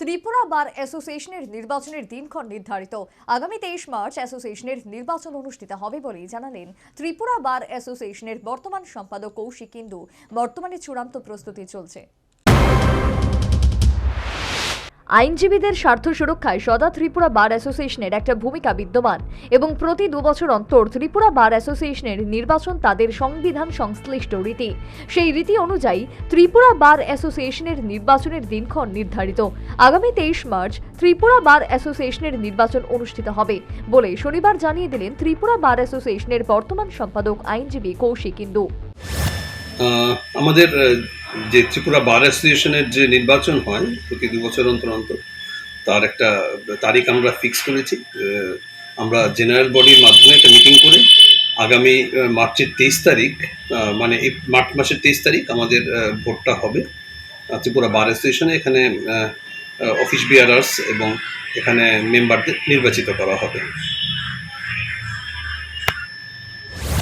ত্রিপুরা বার অ্যাসোসিয়েশনের নির্বাচনের দিনক্ষণ নির্ধারিত। আগামী তেইশ মার্চ অ্যাসোসিয়েশনের নির্বাচন অনুষ্ঠিত হবে বলে জানালেন ত্রিপুরা বার অ্যাসোসিয়েশনের বর্তমান সম্পাদক কৌশিক ইন্দু। বর্তমানে চূড়ান্ত প্রস্তুতি চলছে। আইনজীবীদের স্বার্থ সুরক্ষায় সদা ত্রিপুরা বার অ্যাসোসিয়েশনের একটা ভূমিকা বিদ্যমান এবং প্রতি দু বছর অন্তর ত্রিপুরা বার অ্যাসোসিয়েশনের নির্বাচন তাদের সংবিধান সংশ্লিষ্ট রীতি। সেই রীতি অনুযায়ী ত্রিপুরা বার অ্যাসোসিয়েশনের নির্বাচনের দিনক্ষণ নির্ধারিত। আগামী তেইশ মার্চ ত্রিপুরা বার অ্যাসোসিয়েশনের নির্বাচন অনুষ্ঠিত হবে বলে শনিবার জানিয়ে দিলেন ত্রিপুরা বার অ্যাসোসিয়েশনের বর্তমান সম্পাদক আইনজীবী কৌশিক ইন্দু। আমাদের যে ত্রিপুরা বার অ্যাসোসিয়েশনের যে নির্বাচন হয়, প্রতি দু বছর অন্তর অন্তর, তার একটা তারিখ আমরা ফিক্স করেছি। আমরা জেনারেল বডির মাধ্যমে একটা মিটিং করে আগামী মার্চের তেইশ তারিখ মানে এই মার্চ মাসের তেইশ তারিখ আমাদের ভোটটা হবে। ত্রিপুরা বার অ্যাসোসিয়েশনে এখানে অফিস বিয়ারার্স এবং এখানে মেম্বারদের নির্বাচিত করা হবে।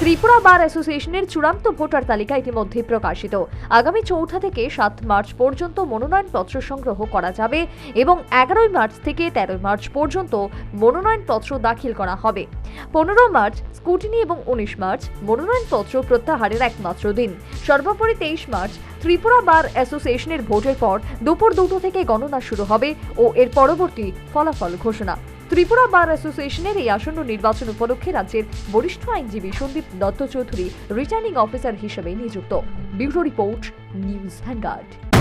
ত্রিপুরা বার অ্যাসোসিয়েশনের চূড়ান্ত ভোটার তালিকা ইতিমধ্যে প্রকাশিত। আগামী চৌঠা থেকে সাত মার্চ পর্যন্ত মনোনয়নপত্র সংগ্রহ করা যাবে এবং এগারোই মার্চ থেকে তেরোই মার্চ পর্যন্ত মনোনয়নপত্র দাখিল করা হবে। পনেরো মার্চ, স্কুটিনি এবং উনিশ মার্চ, মনোনয়নপত্র প্রত্যাহারের একমাত্র দিন। সর্বোপরি তেইশ মার্চ, ত্রিপুরা বার অ্যাসোসিয়েশনের ভোটের পর দুপুর দুটো থেকে গণনা শুরু হবে ও এর পরবর্তী ফলাফল ঘোষণা। ত্রিপুরা বার অ্যাসোসিয়েশনের এই আসন্ন নির্বাচন উপলক্ষে রাজ্যের বরিষ্ঠ আইনজীবী সন্দীপ দত্ত চৌধুরী রিটার্নিং অফিসার হিসেবে নিযুক্ত। Bureau report, News Vanguard.